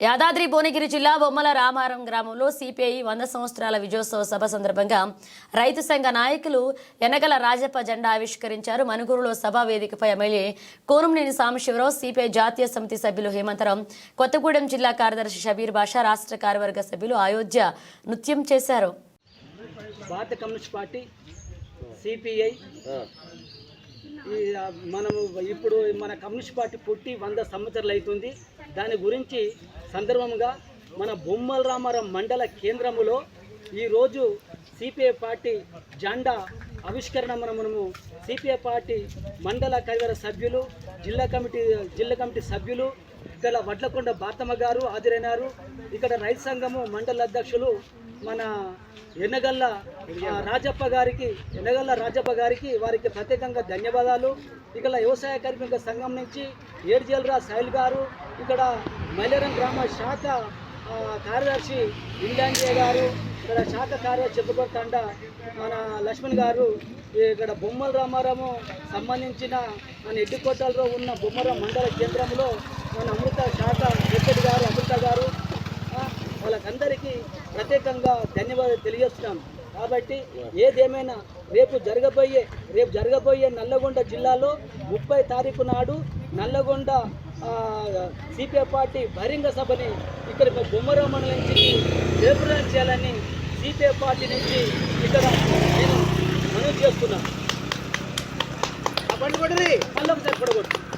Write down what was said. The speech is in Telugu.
యాదాద్రి భువనగిరి జిల్లా బొమ్మల రామారం గ్రామంలో సిపిఐ వంద సంవత్సరాల విజయోత్సవ సభ సందర్భంగా రైతు సంఘ నాయకులు ఎనగల రాజప్ప జెండా ఆవిష్కరించారు. మనుగురులో సభా వేదికపై ఎమ్మెల్యే కోనంనేని సాంబశివరావు సిపిఐ జాతీయ సమితి సభ్యులు హేమంతరం కొత్తగూడెం జిల్లా కార్యదర్శి షబీర్ బాషా రాష్ట్ర కార్యవర్గ సభ్యులు అయోధ్య నృత్యం చేశారు. భారత కమ్యూనిస్ట్ పార్టీ సిపిఐ ఈ మనము ఇప్పుడు మన కమ్యూనిస్ట్ పార్టీ పుట్టి వంద సంవత్సరాలు అవుతుంది. దాని గురించి సందర్భంగా మన బొమ్మల రామారం మండల కేంద్రములో ఈరోజు సిపిఐ పార్టీ జెండా ఆవిష్కరణ మన మనము సిపిఐ పార్టీ మండల కార్యవర్గ సభ్యులు జిల్లా కమిటీ జిల్లా కమిటీ సభ్యులు ఇక్కడ వడ్లకొండ బాతమ్మ గారు హాజరైనారు. ఇక్కడ రైతు సంఘము మండల అధ్యక్షులు మన ఎన్నగల్ల రాజప్ప గారికి ఎన్నగల్ల రాజప్ప గారికి వారికి ప్రత్యేకంగా ధన్యవాదాలు. ఇక్కడ వ్యవసాయ కార్మిక సంఘం నుంచి ఏడ్జల్రా సాయిల్ గారు ఇక్కడ మైలేరం గ్రామ శాఖ కార్యదర్శి ఇండాంజే గారు ఇక్కడ శాఖ కార్యదర్శి తండ మన లక్ష్మణ్ గారు ఇక్కడ బొమ్మల రామారాము సంబంధించిన మన ఎడ్డుకోటలో ఉన్న బొమ్మరం మండల కేంద్రంలో మన అమృత శాఖ వెంకట్ గారు అమృత గారు వాళ్ళకందరికీ ప్రత్యేకంగా ధన్యవాదాలు తెలియజేస్తున్నాం. కాబట్టి ఏదేమైనా రేపు జరగబోయే రేపు జరగబోయే నల్లగొండ జిల్లాలో ముప్పై తారీఖు నాడు నల్లగొండ సిపిఐ పార్టీ బహిరంగ సభని ఇక్కడ బొమ్మరావు మండలం నుంచి జయప్రదం చేయాలని సిపిఐ పార్టీ నుంచి ఇక్కడ నేను మనవి చేస్తున్నాను మళ్ళీ ఒకసారి పడగొట్టు